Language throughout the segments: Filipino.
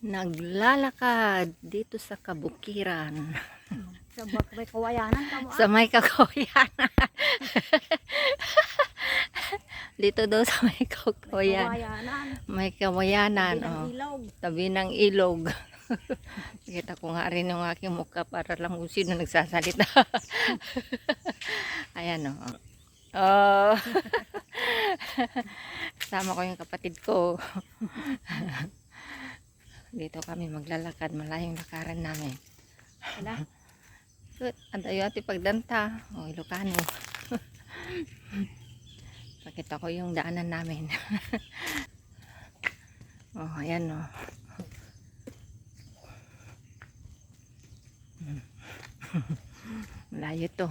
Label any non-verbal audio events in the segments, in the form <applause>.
Naglalakad dito sa kabukiran. <laughs> Sa bak may kawayanan ka mo. Sa may kakawayanan. <laughs> dito daw sa may kakawayan. Kawayanan. May kawayanan. Bilang Oh. ilog. Tabi ng ilog. <laughs> Kita ko nga rin yung aking mukha para lang kung sino nagsasalita. Ayan o. Oh. Kasama ko yung kapatid ko. Dito kami maglalakad. Malayong lakaran namin. Wala. <laughs> Good. Antayo ati pagdanta. O, Ilocano. <laughs> Pakita ko yung daanan namin. <laughs> oh, ayan o. Malayo to.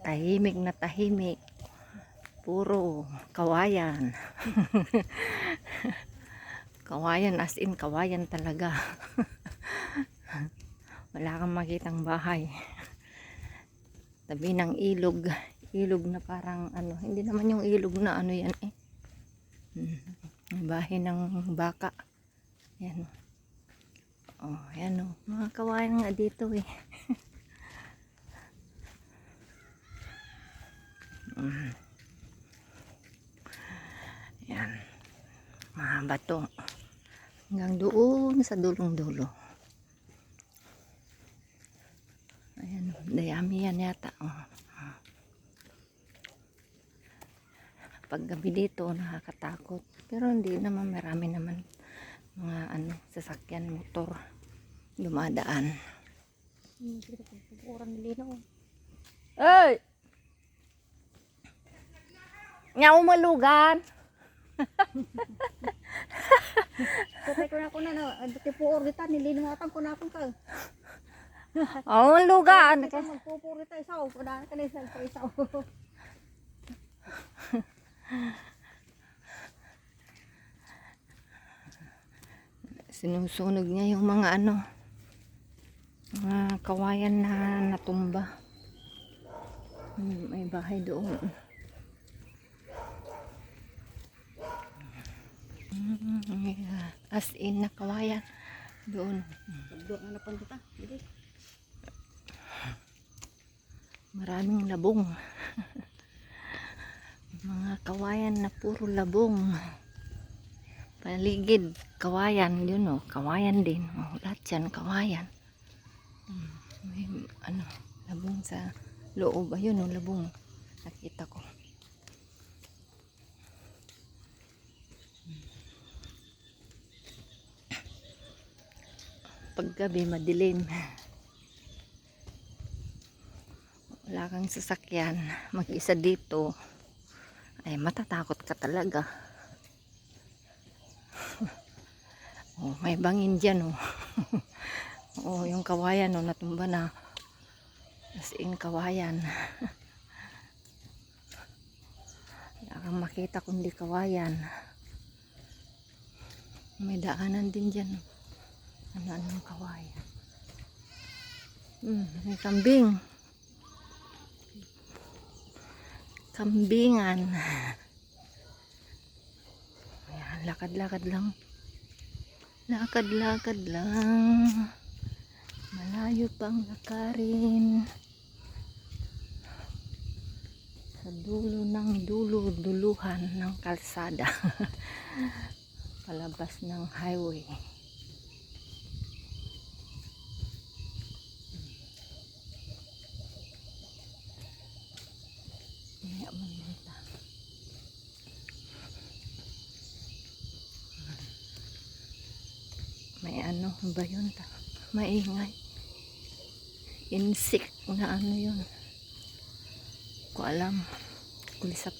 Tahimik na tahimik. Puro kawayan. Kawayan as in kawayan talaga. <laughs> Wala kang makitang bahay. Tabi ng ilog. Ilog na parang ano, hindi naman yung ilog na ano yan eh. Hmm. Bahay ng baka. Yan. Oh, yan oh. Mga kawayan nga dito eh. <laughs> Mm. Yan. Mahaba to. Hanggang doon sa dulong-dulo. Ayan, oh, dayami yan yata. Oh. Paggabi dito, nakakatakot. Pero hindi naman, marami naman mga ano, sasakyan, motor, dumadaan. Ay! Nga umalugan. <laughs> Kapay ko na ako na, no, dati po orita, niliniwatan ko na akong ka. Oh, umalugan. Ito magpupurita isaw, kunahan ka na isaw sa isaw. <laughs> Sinusunog niya yung mga ano, mga kawayan na natumba. Hmm, May bahay doon. Hmm, yeah. As in na kawayan doon. Doon na napunta. Maraming labong. <laughs> Mga kawayan na puro labong. Paligid, kawayan, yun o, kawayan din. O, lahat yan, kawayan. May, ano, labong sa loob. Ayun o, labong. Nakita ko. Paggabi, madilim. wala kang sasakyan, mag-isa dito, ay matatakot ka talaga. <laughs> oh, may bangin dyan, oh. <laughs> oh, yung kawayan, oh, natumba na. As in, kawayan. <laughs> wala kang makita kundi kawayan. May daanan din dyan, oh. Ano-anong kawayan. Hmm, may kambing. kambingan. Ayan, lakad-lakad lang. Lakad-lakad lang. Malayo pang lakarin. Sa dulo ng dulo, duluhan ng kalsada. <laughs> Palabas ng highway. Kaya mamunta. May ano ba yun? ta? Maingay. Insect na ano yun. Ko alam. Kulisap.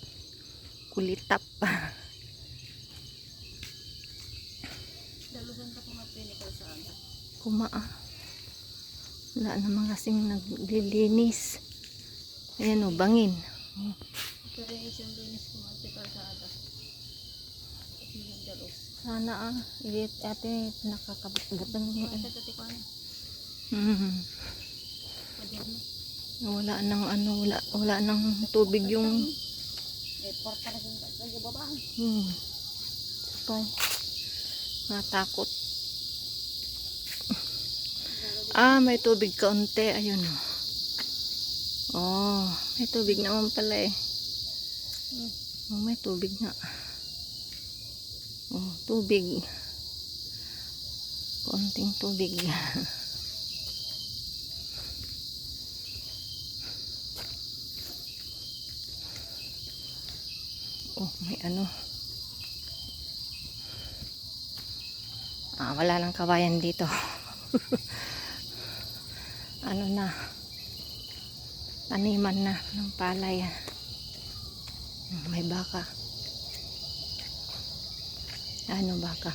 Kulitap. Dalusan ka kung mapinikal sa anda. Kumaa. Wala naman kasing naglilinis. Ayan o, bangin. Pero yung isang mapinikal sa anda. At nagdalos. Sana ah, ilit ate nakakabutang Sa dati ko ano. hmm. Padir mo. Wala nang ano, wala, wala nang tubig yung Eh, porta na sa baba. hmm. Sabay. Natakot. Ah, may tubig kaunti. Ayun. Oh, may tubig naman pala eh. Oh, may tubig nga. Oh, tubig. Konting tubig. <laughs> oh, may ano. Ah, wala lang kawayan dito. <laughs> ano na. Taniman na ng palay. Hmm, May baka. Ano baka?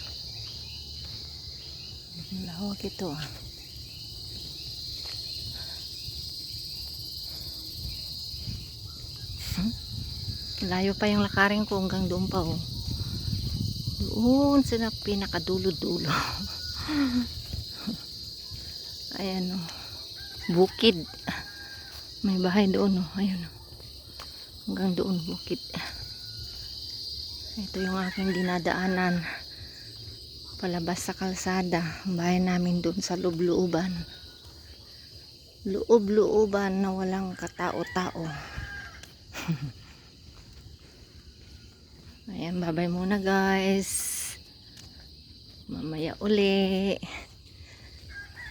Lawak ito ah. Hmm? Layo pa yung lakarin ko hanggang doon pa oh. Doon sa pinakadulo-dulo. <laughs> Ayan oh. Bukid. May bahay doon oh. Ayun oh. Hanggang doon bukid. Ito yung aking dinadaanan. Palabas sa kalsada. Bahay namin doon sa loob-looban. Loob-looban na walang katao-tao. <laughs> Ayan, babay muna guys. Mamaya uli.